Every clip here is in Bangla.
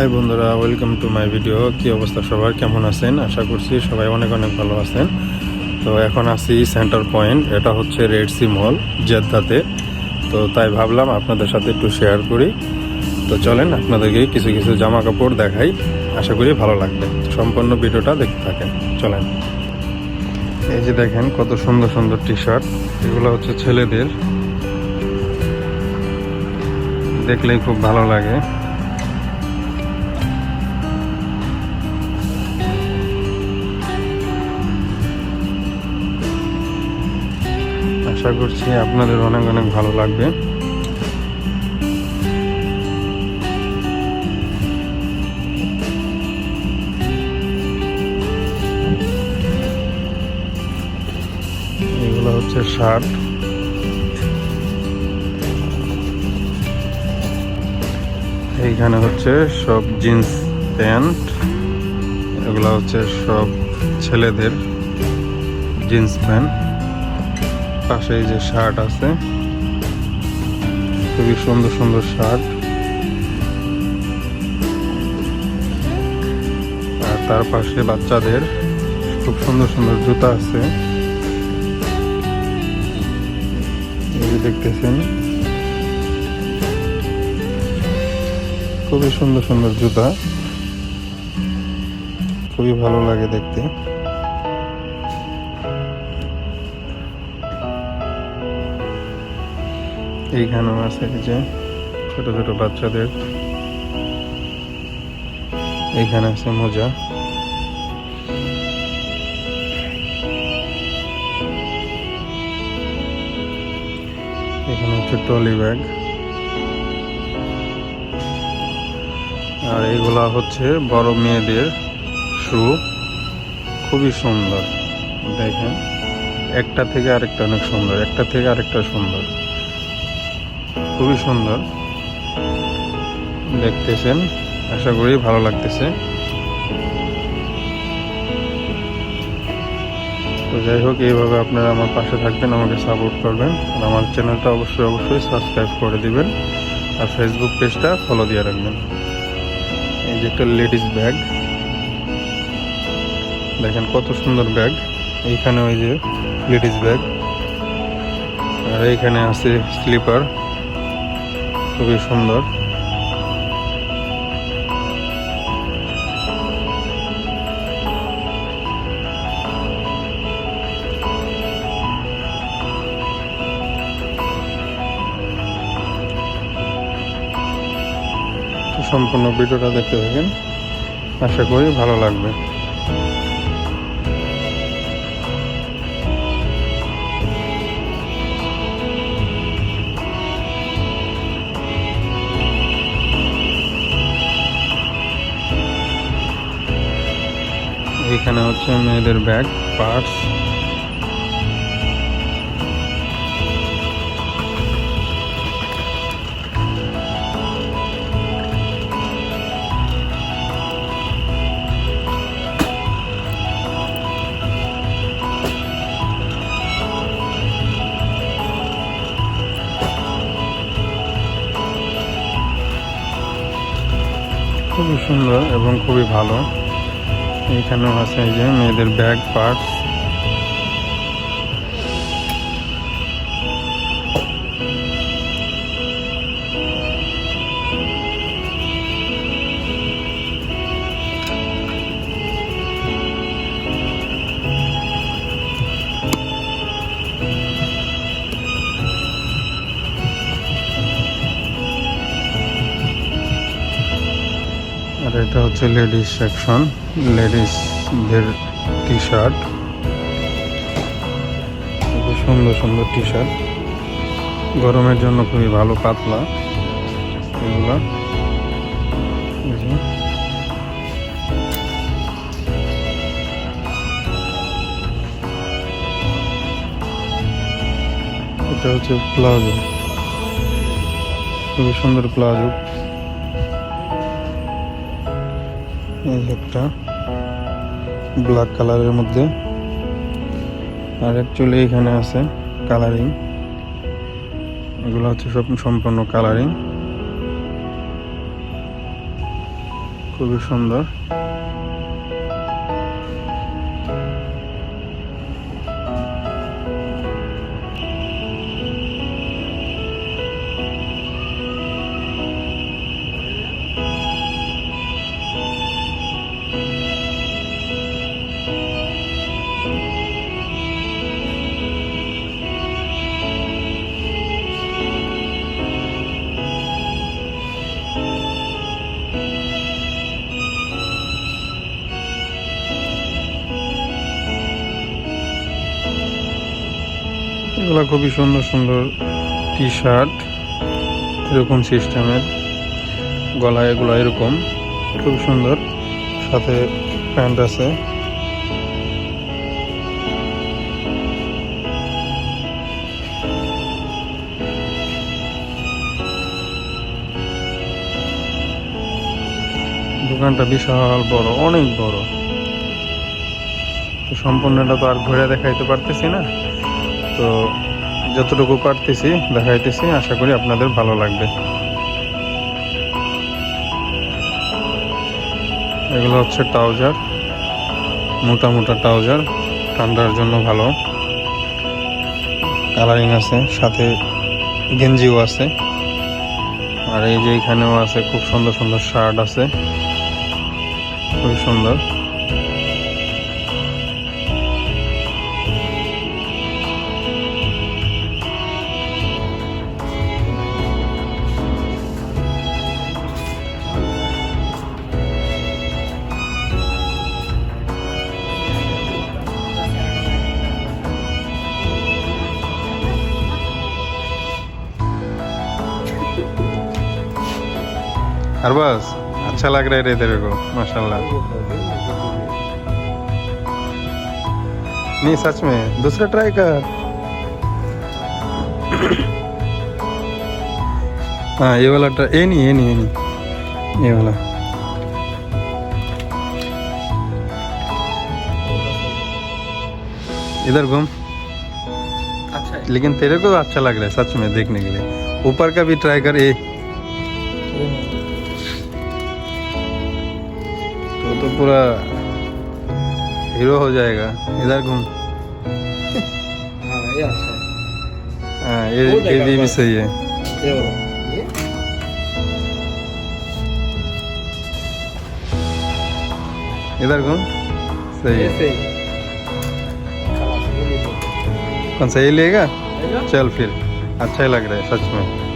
হাই বন্ধুরা ওয়েলকাম টু মাই ভিডিও কি অবস্থা সবার? কেমন আছেন? আশা করছি সবাই অনেক অনেক ভালো আছেন। তো এখন আছি সেন্টার পয়েন্ট এটা হচ্ছে রেড সি মল জেদ্দাতে। তো তাই ভাবলাম আপনাদের সাথে একটু শেয়ার করি। তো চলেন আপনাদেরকে কিছু কিছু জামা কাপড় দেখাই। আশা করি ভালো লাগবে। সম্পূর্ণ ভিডিওটা দেখতে থাকেন। চলেন। এই যে দেখেন, কত সুন্দর সুন্দর টি শার্ট এগুলো হচ্ছে ছেলেদের। দেখলেই খুব ভালো লাগে। আশা করছি আপনাদের অনেক অনেক ভালো লাগবে। এগুলো হচ্ছে শার্ট। এইখানে হচ্ছে সব জিন্স, প্যান্ট। এগুলো হচ্ছে সব ছেলেদের জিন্স প্যান্ট। পাশে এই যে শার্ট আছে, খুবই সুন্দর সুন্দর শার্ট। আর তার পাশে বাচ্চাদের খুব সুন্দর সুন্দর জুতা আছে। দেখতেছেন, খুবই সুন্দর সুন্দর জুতা। খুবই ভালো লাগে দেখতে। এইখানেও আছে যে ছোট ছোট বাচ্চাদের। এইখানে আছে মোজা। এখানে হচ্ছে ট্রলি ব্যাগ। আর এগুলা হচ্ছে বড় মেয়েদের শু। খুবই সুন্দর। দেখেন, একটা থেকে আরেকটা অনেক সুন্দর, একটা থেকে আরেকটা সুন্দর। খুবই সুন্দর। দেখতেছেন, আশা করি ভালো লাগতেছে। তো যাই হোক, এইভাবে আপনারা আমার পাশে থাকবেন, আমাকে সাপোর্ট করবেন। আর আমার চ্যানেলটা অবশ্যই অবশ্যই সাবস্ক্রাইব করে দিবেন। আর ফেসবুক পেজটা ফলো দিয়ে রাখবেন। এই যে একটা লেডিস ব্যাগ দেখেন কত সুন্দর ব্যাগ এইখানে ওই যে লেডিস ব্যাগ আর এইখানে আছে স্লিপার খুবই সুন্দর। সম্পূর্ণ ভিডিওটা দেখতে থাকেন। আশা করি ভালো লাগবে। এইখানে হচ্ছে মেয়েদের ব্যাগ পার্টস খুবই সুন্দর এবং খুবই ভালো। এখানেও আছে এই যে মেয়েদের ব্যাগ পার্টস এটা হচ্ছে লেডিস সেকশন, লেডিসদের টি শার্ট খুব সুন্দর সুন্দর টি শার্ট গরমের জন্য খুবই ভালো, পাতলা এগুলা। এটা হচ্ছে প্লাজো। খুবই সুন্দর প্লাজো। এই একটা ব্ল্যাক কালারের মধ্যে। আর অ্যাকচুয়ালি এখানে আছে কালারিং এগুলো হচ্ছে সব সম্পূর্ণ কালারিং খুবই সুন্দর। এগুলো খুবই সুন্দর সুন্দর টি শার্ট এরকম সিস্টেমের গলায় এগুলো এরকম, খুব সুন্দর, সাথে প্যান্ট আছে। দোকানটা বিশাল বড়, অনেক বড়। তো সম্পূর্ণটা তো আর ঘুরে দেখাইতে পারতেছি না। তো যতটুকু পারতেছি, দেখাইতেছি, আশা করি আপনাদের ভালো লাগবে। এগুলো হচ্ছে ট্রাউজার, মোটা মোটা ট্রাউজার, ঠান্ডার জন্য ভালো। কালারিং আছে, সাথে গেঞ্জিও আছে। আর এই যে এখানেও আছে, খুব সুন্দর সুন্দর শার্ট আছে। খুবই সুন্দর। अरबाज अच्छा लग रहा है रे तेरे को माशाल्लाह। नहीं सच में दूसरा ट्राई कर। हाँ ये वाला ट्राई ये नहीं ये नहीं ये नहीं ये वाला। इधर घूम। अच्छा लेकिन तेरे को अच्छा लग रहा है सच में देखने के लिए। ऊपर का भी ट्राई कर ये तो तो पूरा हीरो हो जाएगा। इधर घूम। हाँ ये अच्छा है। ये ये भी सही है। इधर घूम। सही है। सही कौन सा ये लेगा। चल फिर। अच्छा ही लग रहा है सच में।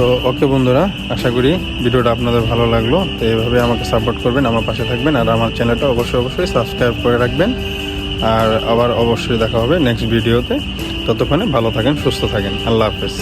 তো ওকে বন্ধুরা, আশা করি ভিডিওটা আপনাদের ভালো লাগল। তো এইভাবে আমাকে সাপোর্ট করবেন, আমার পাশে থাকবেন, আর আমার চ্যানেলটা অবশ্যই অবশ্যই সাবস্ক্রাইব করে রাখবেন। আর আবার অবশ্যই দেখা হবে নেক্সট ভিডিওতে ততক্ষণে ভালো থাকেন, সুস্থ থাকেন। আল্লাহ হাফেজ।